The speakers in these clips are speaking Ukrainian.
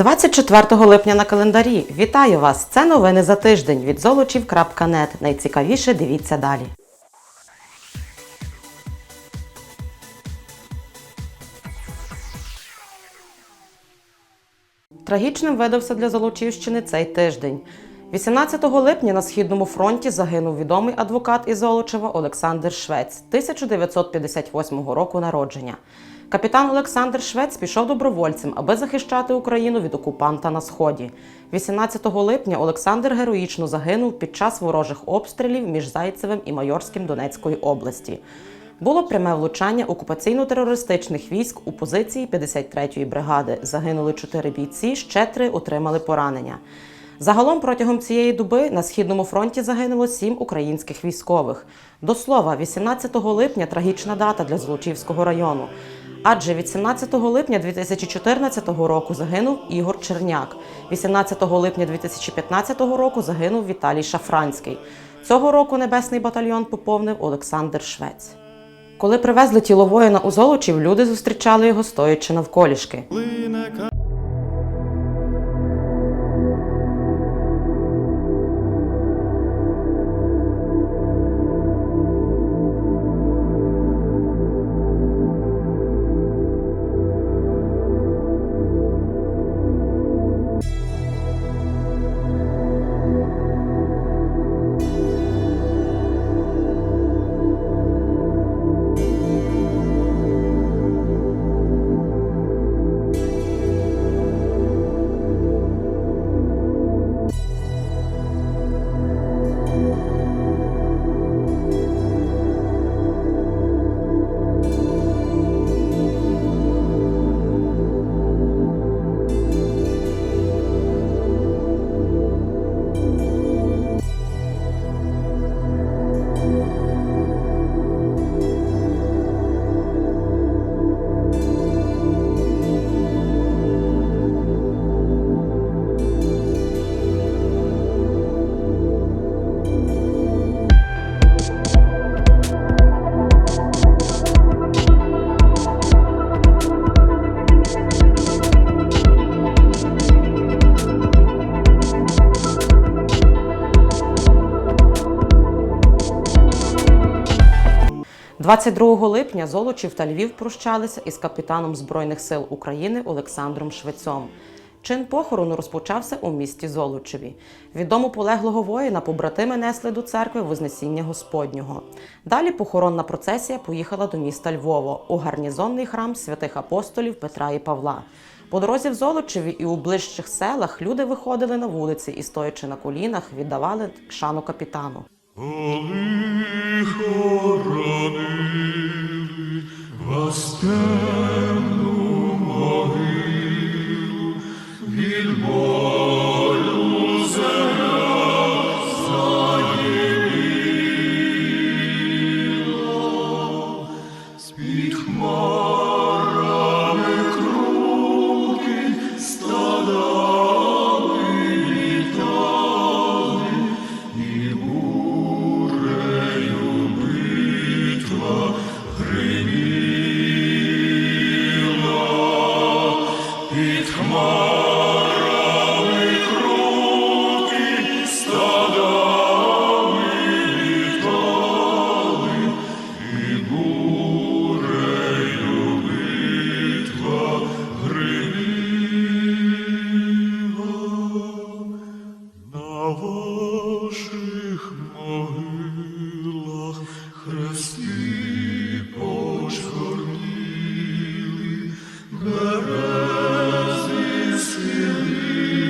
24 липня на календарі. Вітаю вас! Це новини за тиждень від золочів.нет. Найцікавіше дивіться далі. Трагічним видався для Золочівщини цей тиждень. 18 липня на східному фронті загинув відомий адвокат із Золочева Олександр Швець 1958 року народження. Капітан Олександр Швець пішов добровольцем, аби захищати Україну від окупанта на сході. 18 липня Олександр героїчно загинув під час ворожих обстрілів між Зайцевим і Майорським Донецької області. Було пряме влучання окупаційно-терористичних військ у позиції 53-ї бригади. Загинули чотири бійці, ще три отримали поранення. Загалом протягом цієї доби на східному фронті загинуло сім українських військових. До слова, 18 липня трагічна дата для Злочівського району. Адже від 17 липня 2014 року загинув Ігор Черняк. 18 липня 2015 року загинув Віталій Шафранський. Цього року небесний батальйон поповнив Олександр Швець. Коли привезли тіло воїна у Золочів, люди зустрічали його стоячи навколішки. 22 липня Золочів та Львів прощалися із капітаном Збройних сил України Олександром Швецом. Чин похорону розпочався у місті Золочеві. Відому полеглого воїна побратими несли до церкви Вознесіння Господнього. Далі похоронна процесія поїхала до міста Львова у гарнізонний храм святих апостолів Петра і Павла. По дорозі в Золочеві і у ближчих селах люди виходили на вулиці і, стоячи на колінах, віддавали шану капітану. Коли хоронили вас темну Листи пожгорніли, берези схили.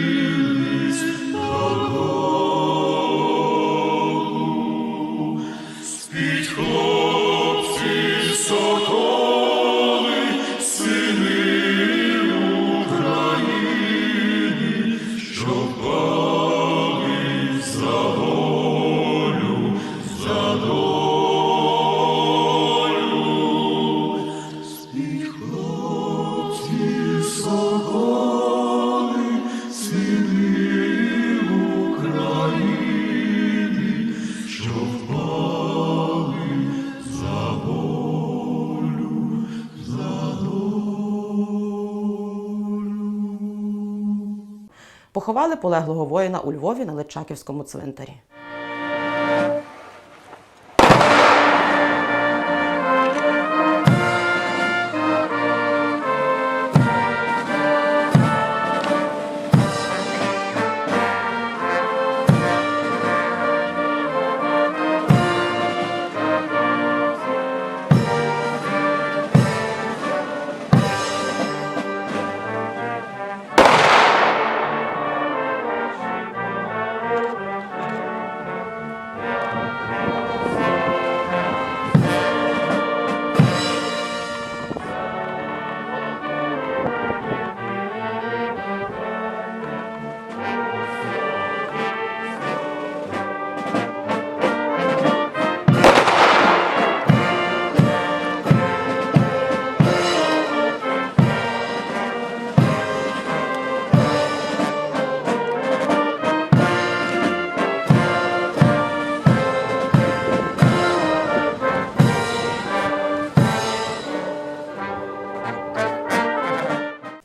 Поховали полеглого воїна у Львові на Личаківському цвинтарі.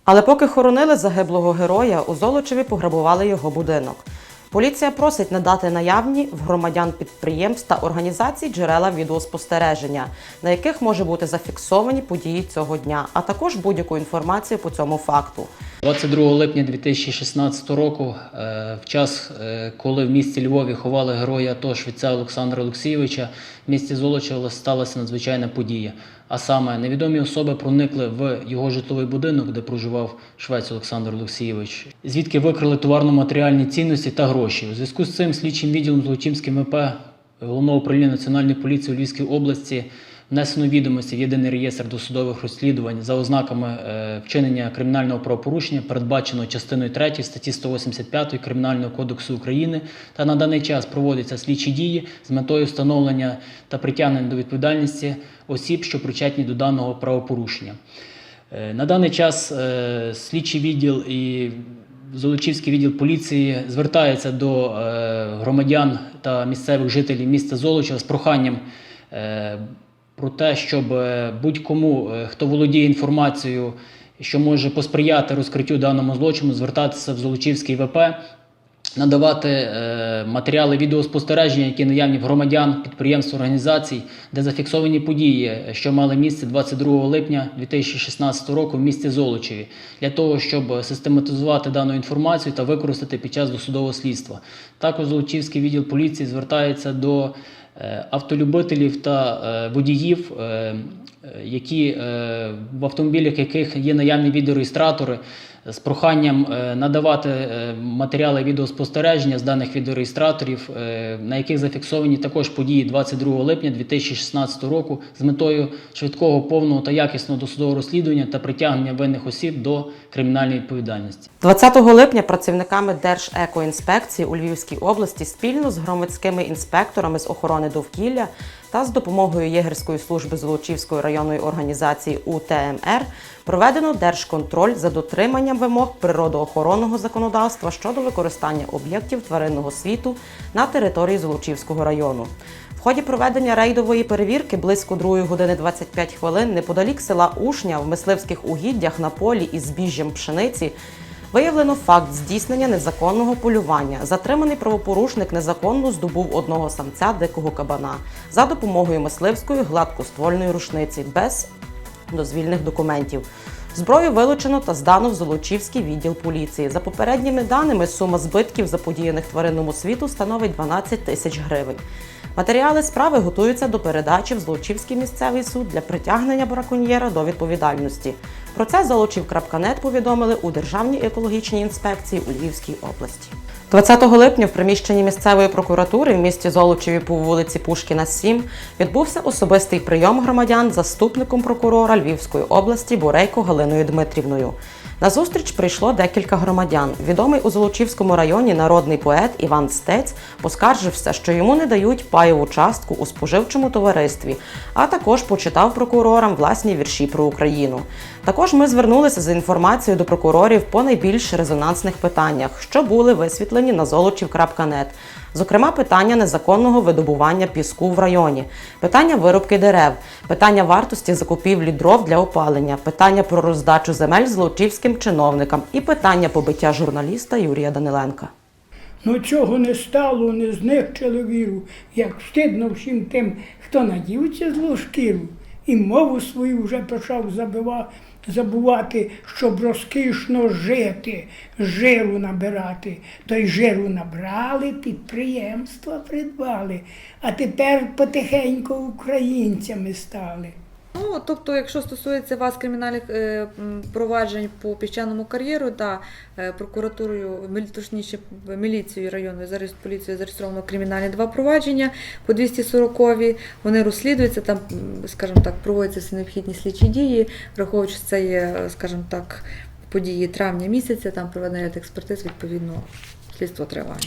Але поки хоронили загиблого героя, у Золочеві пограбували його будинок. Поліція просить надати наявні в громадян підприємств та організацій джерела відеоспостереження, на яких може бути зафіксовані події цього дня, а також будь-яку інформацію по цьому факту. 22 липня 2016 року, е, в час, е, коли в місті Львові ховали героя АТО швеця Олександра Олексійовича, в місті Золочево сталася надзвичайна подія. А саме невідомі особи проникли в його житловий будинок, де проживав швець Олександр Олексійович, звідки викрили товарно-матеріальні цінності та гроші. У зв'язку з цим слідчим відділом Злочинським ВП Головного управління Національної поліції у Львівській області внесено відомості в єдиний реєстр досудових розслідувань за ознаками е, вчинення кримінального правопорушення, передбаченого частиною 3 статті 185 Кримінального кодексу України, та на даний час проводяться слідчі дії з метою встановлення та притягнення до відповідальності осіб, що причетні до даного правопорушення. Е, На даний час е, слідчий відділ і Золочівський відділ поліції звертається до громадян та місцевих жителів міста Золочева з проханням про те, щоб е, будь-кому, е, хто володіє інформацією, що може посприяти розкриттю даному злочину, звертатися в Золочівський ВП надавати е, матеріали відеоспостереження, які наявні в громадян, підприємств, організацій, де зафіксовані події, що мали місце 22 липня 2016 року в місті Золочеві, для того, щоб систематизувати дану інформацію та використати під час досудового слідства. Також Золочівський відділ поліції звертається до автолюбителів та е, водіїв, е, е, які е, в автомобілях яких є наявні відеореєстратори, з проханням е, надавати е, матеріали відеоспостереження з даних відеореєстраторів, е, на яких зафіксовані також події 22 липня 2016 року з метою швидкого, повного та якісного досудового розслідування та притягнення винних осіб до кримінальної відповідальності. 20 липня працівниками Держекоінспекції у Львівській області спільно з громадськими інспекторами з охорони довкілля та з допомогою Єгерської служби Золочівської районної організації УТМР проведено держконтроль за дотриманням вимог природоохоронного законодавства щодо використання об'єктів тваринного світу на території Золочівського району. В ході проведення рейдової перевірки близько 2 години 25 хвилин неподалік села Ушня в мисливських угіддях на полі із збіжжям пшениці Виявлено факт здійснення незаконного полювання. Затриманий правопорушник незаконно здобув одного самця дикого кабана за допомогою мисливської гладкоствольної рушниці без дозвільних документів. Зброю вилучено та здано в Золочівський відділ поліції. За попередніми даними, сума збитків, заподіяних тваринному світу, становить 12 тисяч гривень. Матеріали справи готуються до передачі в Золочівський місцевий суд для притягнення браконьєра до відповідальності. Про це Золочів.нет повідомили у Державній екологічній інспекції у Львівській області. 20 липня в приміщенні місцевої прокуратури в місті Золочеві по вулиці Пушкіна 7 відбувся особистий прийом громадян заступником прокурора Львівської області Борейко Галиною Дмитрівною. На зустріч прийшло декілька громадян. Відомий у Золочівському районі народний поет Іван Стець поскаржився, що йому не дають паєву частку у споживчому товаристві, а також почитав прокурорам власні вірші про Україну. Також ми звернулися за інформацією до прокурорів по найбільш резонансних питаннях, що були висвітлені на золочів.нет, Зокрема, питання незаконного видобування піску в районі, питання вирубки дерев, питання вартості закупівлі дров для опалення, питання про роздачу земель злочівським чиновникам і питання побиття журналіста Юрія Даниленка. Ну цього не стало, не знищили віру. Як встидно всім тим, хто надівся злу шкіру, і мову свою вже почав забива, забувати, щоб розкішно жити, жиру набирати. То й жиру набрали, підприємства придбали, а тепер потихеньку українцями стали. Ну, тобто, якщо стосується вас кримінальних е, проваджень по піщаному кар'єру та е, прокуратурою, точніше міліцією районної зараз поліцією зареєстровано кримінальні два провадження по 240 Вони розслідуються, там, скажімо так, проводяться всі необхідні слідчі дії, враховуючи це є, е, скажімо так, події травня місяця, там проведення експертиз, відповідно, слідство триває.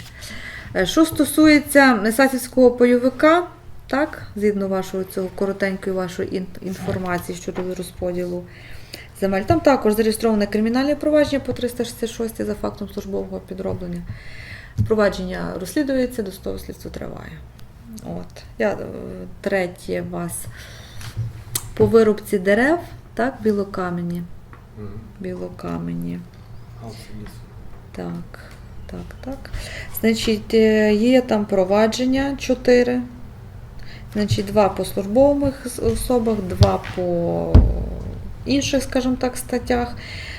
Що стосується Несасівського бойовика, так, згідно вашого цього коротенької вашої інформації щодо розподілу земель, там також зареєстроване кримінальне провадження по 366 за фактом службового підроблення. Провадження розслідується, досудове слідство триває. От. Я, е, третє вас по вирубці дерев, так, білокамені. Білокамені. Так, так, так. Значить, е, є там провадження 4. Значить, два по службових особах, два по інших, скажімо так, статтях.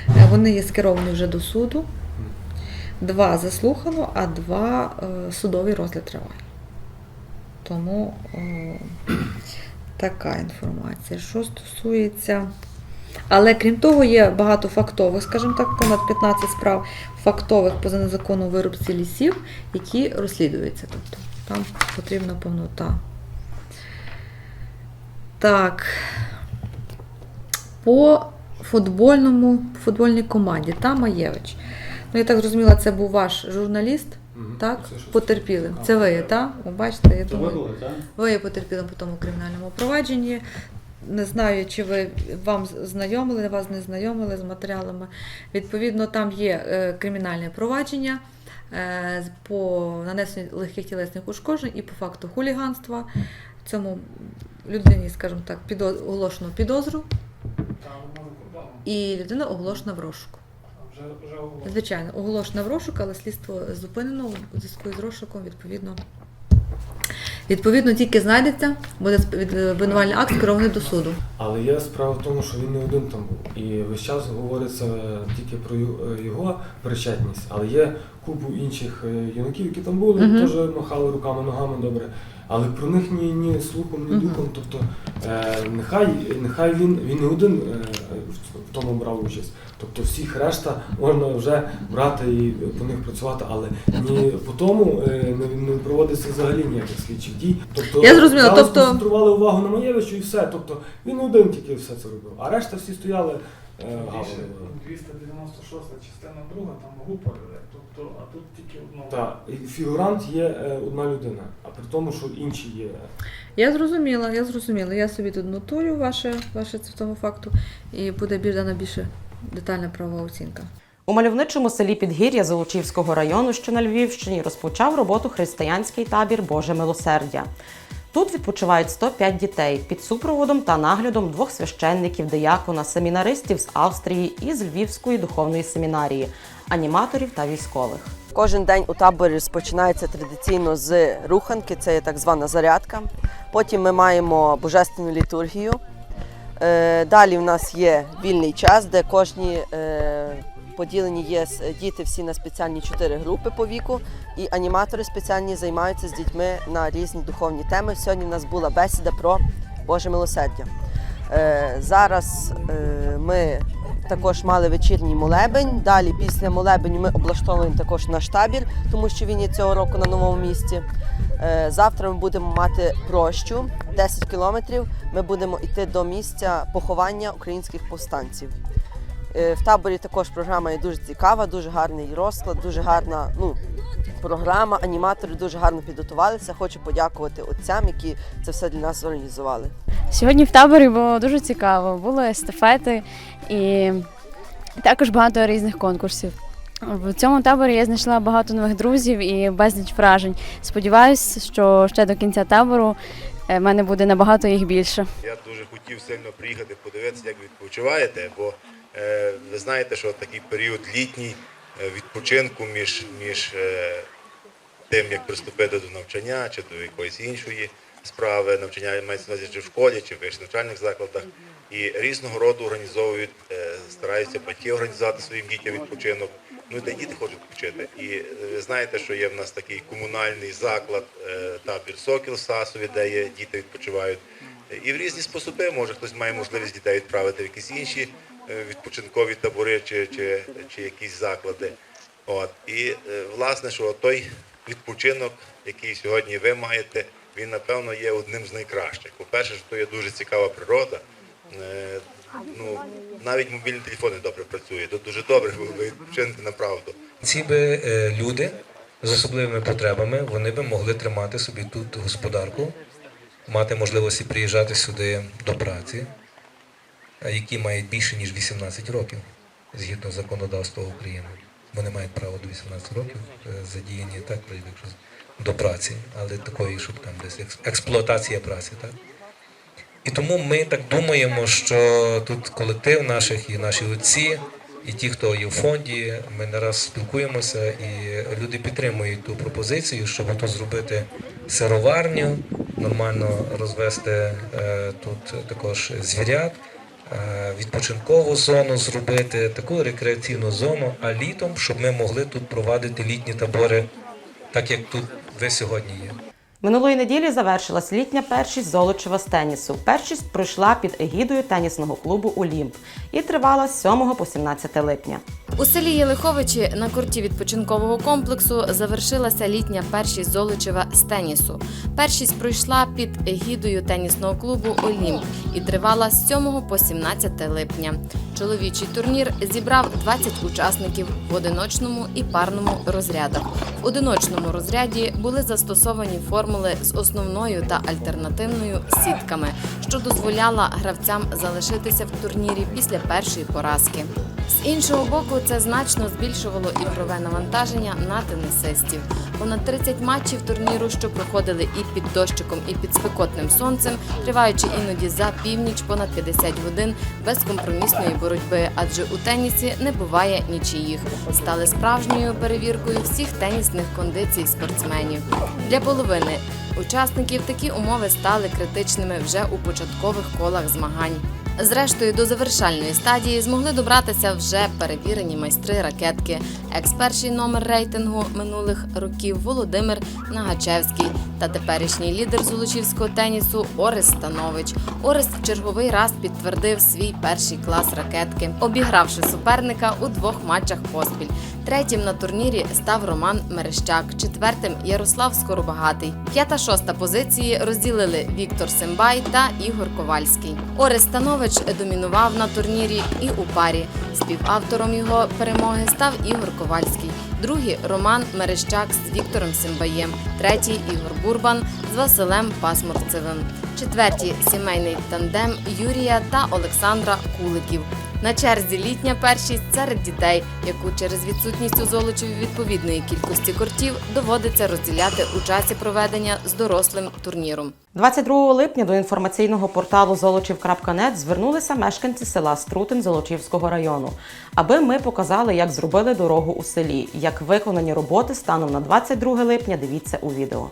Е, Вони є скеровані вже до суду. Два заслухано, а два е, судовий розгляд триває. Тому е, така інформація. Що стосується. Але крім того, є багато фактових, скажімо так, понад 15 справ фактових поза незаконну вирубці лісів, які розслідуються. Тобто там потрібна повнота. Так. По футбольному, футбольній команді Тамаєвич. Ну, я так зрозуміла, це був ваш журналіст, так? Потерпілим. Це ви, так? Ви бачите, я думаю. Ви є потерпілим по тому кримінальному провадженні. Не знаю, чи ви вам знайомили, вас не знайомили з матеріалами. Відповідно, там є е, кримінальне провадження е, по нанесенню легких тілесних ушкоджень і по факту хуліганства. Цьому людині, скажімо так, підо- оголошено підозру, і людина оголошена в розшук. Звичайно, оголошена в розшук, але слідство зупинено у зв'язку з розшуком, відповідно. Відповідно, тільки знайдеться, буде обвинувальний акт скерований до суду. Але є справа в тому, що він не один там був. І весь час говориться тільки про його причетність, але є купу інших е, юнаків, які там були, Мгм. теж махали руками, ногами добре. Але про них ні, ні слухом, ні духом. Тобто е, нехай, нехай він, він не один е, в- тому брав участь. Тобто всіх решта можна вже брати і по них працювати, але ні по тому е, не, не проводиться взагалі ніяких слідчих дій. Тобто Я зрозуміла, тобто- концентрували увагу на Маєвичу і все. Тобто він один тільки все це робив, а решта всі стояли. 296 частина друга, там група людей. Тобто, а тут тільки одного. Так, і фігурант є е, одна людина, а при тому, що інші є. Я зрозуміла, я зрозуміла. Я собі тут нотую ваше, ваше це тому факту, і буде більш дана більше детальна правова оцінка. У мальовничому селі Підгір'я Золочівського району, що на Львівщині, розпочав роботу християнський табір Боже милосердя. Тут відпочивають 105 дітей під супроводом та наглядом двох священників, диякона, семінаристів з Австрії і з Львівської духовної семінарії, аніматорів та військових. Кожен день у таборі розпочинається традиційно з руханки, це є так звана зарядка. Потім ми маємо божественну літургію. Е, Далі в нас є вільний час, де кожні е, поділені є діти всі на спеціальні чотири групи по віку, і аніматори спеціальні займаються з дітьми на різні духовні теми. Сьогодні в нас була бесіда про Боже милосердя. Е, Зараз е, ми також мали вечірній молебень. Далі після молебеню ми облаштовуємо також наш табір, тому що він є цього року на новому місці. Е, Завтра ми будемо мати прощу 10 кілометрів. Ми будемо йти до місця поховання українських повстанців. Е, В таборі також програма є дуже цікава, дуже гарний розклад, дуже гарна ну, програма. Аніматори дуже гарно підготувалися. Хочу подякувати отцям, які це все для нас зорганізували. Сьогодні в таборі було дуже цікаво. Були естафети і також багато різних конкурсів. В цьому таборі я знайшла багато нових друзів і безліч вражень. Сподіваюся, що ще до кінця табору е, в мене буде набагато їх більше. Я дуже хотів сильно приїхати, подивитися, як ви відпочиваєте, бо ви знаєте, що такий період літній е, відпочинку між, між е, тим, як приступити до навчання чи до якоїсь іншої справи, навчання мається увазі чи в школі, чи в вищих навчальних закладах. І різного роду організовують, е, стараються батьки організувати своїм дітям відпочинок. Ну і й діти хочуть відпочити. І е, ви знаєте, що є в нас такий комунальний заклад, е, табір Сокіл в Сасові, де є діти відпочивають. І в різні способи, може хтось має можливість дітей відправити в якісь інші е, відпочинкові табори чи, чи, чи якісь заклади. От. І е, власне, що той відпочинок, який сьогодні ви маєте, він напевно є одним з найкращих. По-перше, що то є дуже цікава природа. Е, Ну, навіть мобільні телефони добре працюють. Тут дуже добре, ви відпочинете направду. Ці би е, люди з особливими потребами вони би могли тримати собі тут господарку, мати можливості приїжджати сюди до праці, які мають більше ніж 18 років згідно законодавства України. Вони мають право до 18 років е, задіяні так, якщо до праці, але такої, щоб там десь екс- експлуатація праці, так? І тому ми так думаємо, що тут колектив наших і наші отці, і ті, хто є в фонді, ми не раз спілкуємося, і люди підтримують ту пропозицію, щоб тут зробити сироварню, нормально розвести е, тут також звірят, відпочинкову зону зробити, таку рекреаційну зону, а літом, щоб ми могли тут провадити літні табори, так як тут ви сьогодні є. Минулої неділі завершилась літня першість Золочева з тенісу. Першість пройшла під егідою тенісного клубу Олімп і тривала з 7 по 17 липня. У селі Єлиховичі на корті відпочинкового комплексу завершилася літня першість Золочева з тенісу. Першість пройшла під егідою тенісного клубу Олімп і тривала з 7 по 17 липня. Чоловічий турнір зібрав 20 учасників в одиночному і парному розрядах. В одиночному розряді були застосовані формули з основною та альтернативною сітками, що дозволяла гравцям залишитися в турнірі після першої поразки. З іншого боку, це значно збільшувало ігрове навантаження на тенісистів. Понад 30 матчів турніру, що проходили і під дощиком, і під спекотним сонцем, триваючи іноді за північ понад 50 годин безкомпромісної боротьби, адже у тенісі не буває нічиїх, стали справжньою перевіркою всіх тенісних кондицій спортсменів. Для половини учасників такі умови стали критичними вже у початкових колах змагань. Зрештою, до завершальної стадії змогли добратися вже перевірені майстри ракетки. Екс-перший номер рейтингу минулих років Володимир Нагачевський та теперішній лідер золочівського тенісу Орес Станович. Орес в черговий раз підтвердив свій перший клас ракетки, обігравши суперника у двох матчах поспіль. Третім на турнірі став Роман Мерещак, четвертим Ярослав Скоробагатий. П'ята шоста позиції розділили Віктор Симбай та Ігор Ковальський. Орес Станович домінував на турнірі і у парі. Співавтором його перемоги став Ігор Ковальський. Другий Роман Мерещак з Віктором Симбаєм. Третій Ігор Бурбан з Василем Пасмурцевим. Четвертій сімейний тандем Юрія та Олександра Куликів. На черзі літня першість серед дітей, яку через відсутність у Золочеві відповідної кількості кортів доводиться розділяти у часі проведення з дорослим турніром. 22 липня до інформаційного порталу золочів.нет звернулися мешканці села Струтин Золочівського району, аби ми показали, як зробили дорогу у селі. Як виконані роботи станом на 22 липня, дивіться у відео.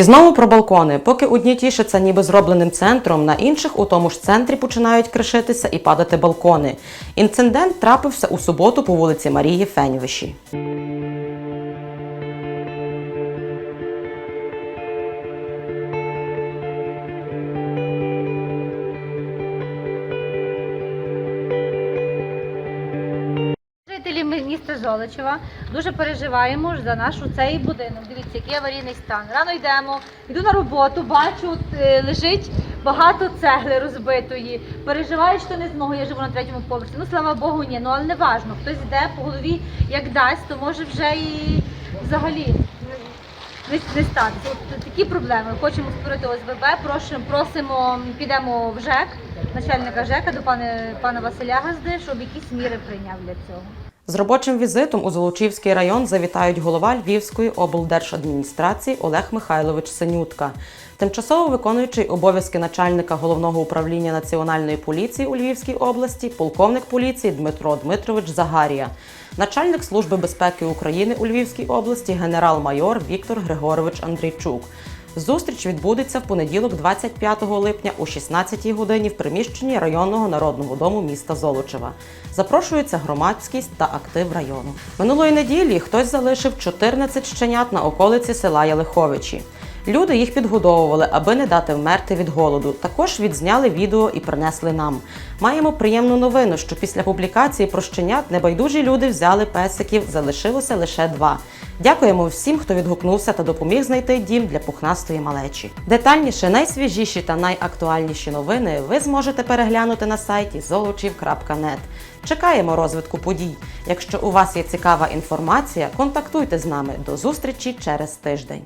І знову про балкони. Поки одні тішаться ніби зробленим центром, на інших у тому ж центрі починають кришитися і падати балкони. Інцидент трапився у суботу по вулиці Марії Феньвиші. Золочева дуже переживаємо за наш цей будинок. Дивіться, який аварійний стан. Рано йдемо, йду на роботу, бачу, е, лежить багато цегли розбитої. Переживаю, що не змогу. Я живу на третьому поверсі. Ну слава Богу, ні. Ну але не важно. Хтось йде по голові, як дасть, то може вже і взагалі. Не, статися. Такі проблеми. Хочемо створити ОСББ, просимо, просимо, підемо в ЖЕК, начальника ЖЕКа до пана, пана Василя Газди, щоб якісь міри прийняв для цього. З робочим візитом у Золочівський район завітають голова Львівської облдержадміністрації Олег Михайлович Синютка, тимчасово виконуючий обов'язки начальника головного управління національної поліції у Львівській області, полковник поліції Дмитро Дмитрович Загарія, начальник служби безпеки України у Львівській області генерал-майор Віктор Григорович Андрійчук. Зустріч відбудеться в понеділок, 25 липня о 16-й годині в приміщенні районного народного дому міста Золочева. Запрошується громадськість та актив району. Минулої неділі хтось залишив 14 щенят на околиці села Ялиховичі. Люди їх підгодовували, аби не дати вмерти від голоду. Також відзняли відео і принесли нам. Маємо приємну новину, що після публікації про щенят небайдужі люди взяли песиків, залишилося лише два. Дякуємо всім, хто відгукнувся та допоміг знайти дім для пухнастої малечі. Детальніше, найсвіжіші та найактуальніші новини ви зможете переглянути на сайті zolochiv.net. Чекаємо розвитку подій. Якщо у вас є цікава інформація, контактуйте з нами. До зустрічі через тиждень.